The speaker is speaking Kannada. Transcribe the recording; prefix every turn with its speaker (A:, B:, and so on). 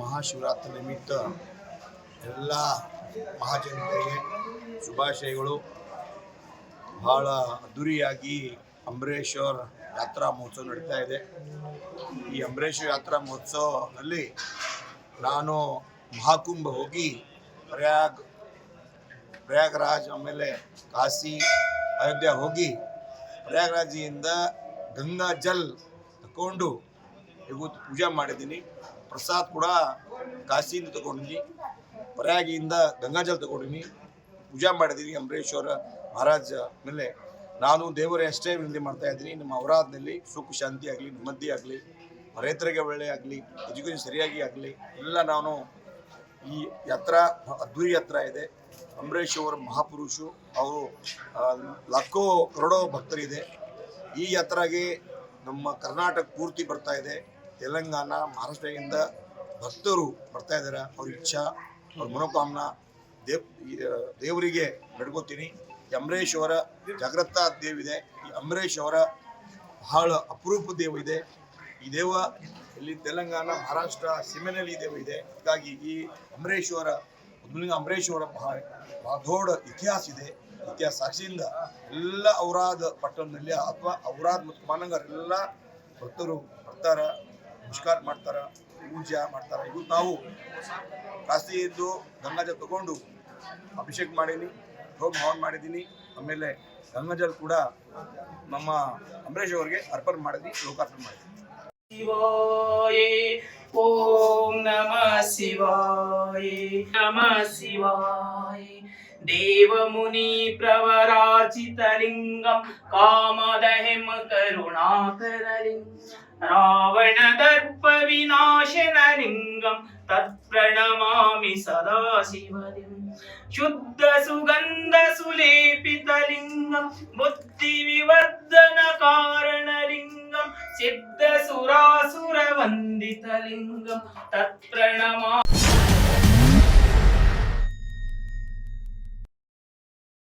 A: ಮಹಾಶಿವರಾತ್ರಿ ನಿಮಿತ್ತ ಎಲ್ಲ ಮಹಾಜನತೆಗೆ ಶುಭಾಶಯಗಳು. ಬಹಳ ಅದ್ಧೂರಿಯಾಗಿ ಅಂಬರೀಷ್ ಅವ್ರ ಯಾತ್ರಾ ಮಹೋತ್ಸವ ನಡೀತಾ ಇದೆ. ಈ ಅಂಬರೀಷ್ ಯಾತ್ರಾ ಮಹೋತ್ಸವದಲ್ಲಿ ನಾನು ಮಹಾಕುಂಭ ಹೋಗಿ ಪ್ರಯಾಗ್, ಪ್ರಯಾಗರಾಜ್ ಆಮೇಲೆ ಕಾಶಿ, ಅಯೋಧ್ಯ ಹೋಗಿ ಪ್ರಯಾಗರಾಜಿಯಿಂದ ಗಂಗಾ ಜಲ್ ತಗೊಂಡು ಇವತ್ತು ಪೂಜೆ ಮಾಡಿದ್ದೀನಿ. ಪ್ರಸಾದ್ ಕೂಡ ಕಾಶಿಯಿಂದ ತಗೊಂಡಿನಿ ಪರ್ಯಾಗಿಯಿಂದ ಗಂಗಾಜಲ ತಗೊಂಡಿನಿ ಪೂಜೆ ಮಾಡಿದ್ದೀನಿ ಅಂಬರೀಶ್ವರ ಮಹಾರಾಜ ಮೇಲೆ. ನಾನು ದೇವರೇ ಅಷ್ಟೇ ವಿನಂತಿ ಮಾಡ್ತಾ ಇದ್ದೀನಿ. ನಮ್ಮ ಅವರಾಧನೆಯಲ್ಲಿ ಸುಖ, ಶಾಂತಿ ಆಗಲಿ, ನೆಮ್ಮದಿ ಆಗಲಿ ರೈತರಿಗೆ ಒಳ್ಳೆ ಆಗಲಿ, ಎಜುಕೇಷನ್ ಸರಿಯಾಗಿ ಆಗಲಿ, ಎಲ್ಲ ನಾನು ಈ ಯಾತ್ರಾ ಅದ್ಧೂರಿ ಯಾತ್ರ ಇದೆ. ಅಂಬರೀಷ್ ಅವರು ಮಹಾಪುರುಷು, ಅವರು ಲಕ್ಕೋ ಕರೋಡೋ ಭಕ್ತರಿದೆ. ಈ ಯಾತ್ರೆಗೆ ನಮ್ಮ ಕರ್ನಾಟಕ ಪೂರ್ತಿ ಬರ್ತಾ ಇದೆ. ತೆಲಂಗಾಣ, ಮಹಾರಾಷ್ಟ್ರದಿಂದ ಭಕ್ತರು ಬರ್ತಾ ಇದ್ದಾರೆ. ಅವ್ರ ಇಚ್ಛಾ, ಅವ್ರ ಮನೋಕಾಮನ ದೇವ್ ದೇವರಿಗೆ ಬೆಡ್ಕೋತೀನಿ ಅಂಬರೀಷ್ ಅವರ ಜಾಗ್ರತಾ ದೇವಿದೆ ಈ ಅಂಬರೀಷ್ ಅವರ ಬಹಳ ಅಪರೂಪ ದೇವ ಇದೆ. ಈ ದೇವ ಇಲ್ಲಿ ತೆಲಂಗಾಣ, ಮಹಾರಾಷ್ಟ್ರ, ಸೀಮೆನಲ್ಲಿ ದೇವ ಇದೆ. ಹೀಗಾಗಿ ಈ ಅಂಬರೀಶ್ವರ ಮೊದಲಿನ ಅಂಬರೀಶ್ವರ ಬಹಳ ಬಹಳ ದೊಡ್ಡ ಇತಿಹಾಸ ಇದೆ. ಇತಿಹಾಸ ಸಾಕ್ಷಿಯಿಂದ ಎಲ್ಲ ಔರಾದ್ ಪಟ್ಟಣದಲ್ಲಿ ಅಥವಾ ಔರಾದ್ ಮತ್ತು ಮಾನಂಗರ್ ಎಲ್ಲ ಭಕ್ತರು ಬರ್ತಾರ. ನಮಸ್ಕಾರ ಮಾಡ್ತಾರ, ಪೂಜೆ ಮಾಡ್ತಾರ ಇವತ್ತು ನಾವು ಕಾಶಿಯಿಂದ ಗಂಗಾಜಲ್ ತಗೊಂಡು ಅಭಿಷೇಕ ಮಾಡೀನಿ ಹೋಮ ಹವನ್ ಮಾಡಿದ್ದೀನಿ ಆಮೇಲೆ ಗಂಗಾಜಲ್ ಕೂಡ ನಮ್ಮ ಅಂಬರೀಶ್ ಅವರಿಗೆ ಅರ್ಪಣೆ ಮಾಡಿದ್ವಿ, ಲೋಕಾರ್ಪಣೆ ಮಾಡಿದ್ವಿ.
B: ಶಿವಾಯ, ಓಂ ನಮಃ ಶಿವಾಯ ನಮಃ ಶಿವಾಯ. ದೇವಮುನಿ ಪ್ರವರಾಚಿತಲಿಂಗಂ ಕರುಣಾಕರ ಕರುಣಾಕರಲಿಂಗಂ. ராவண தர்ப்ப விநாசனலிங்கம் தற்பரணமாமி சதாசிவதிம் शुद्ध सुगन्ध सुलेपितलिङ्गं बुद्धिविवर्धनकारणलिङ्गं सिद्धसुरासुरवन्दितलिङ्गं तत्प्रणमा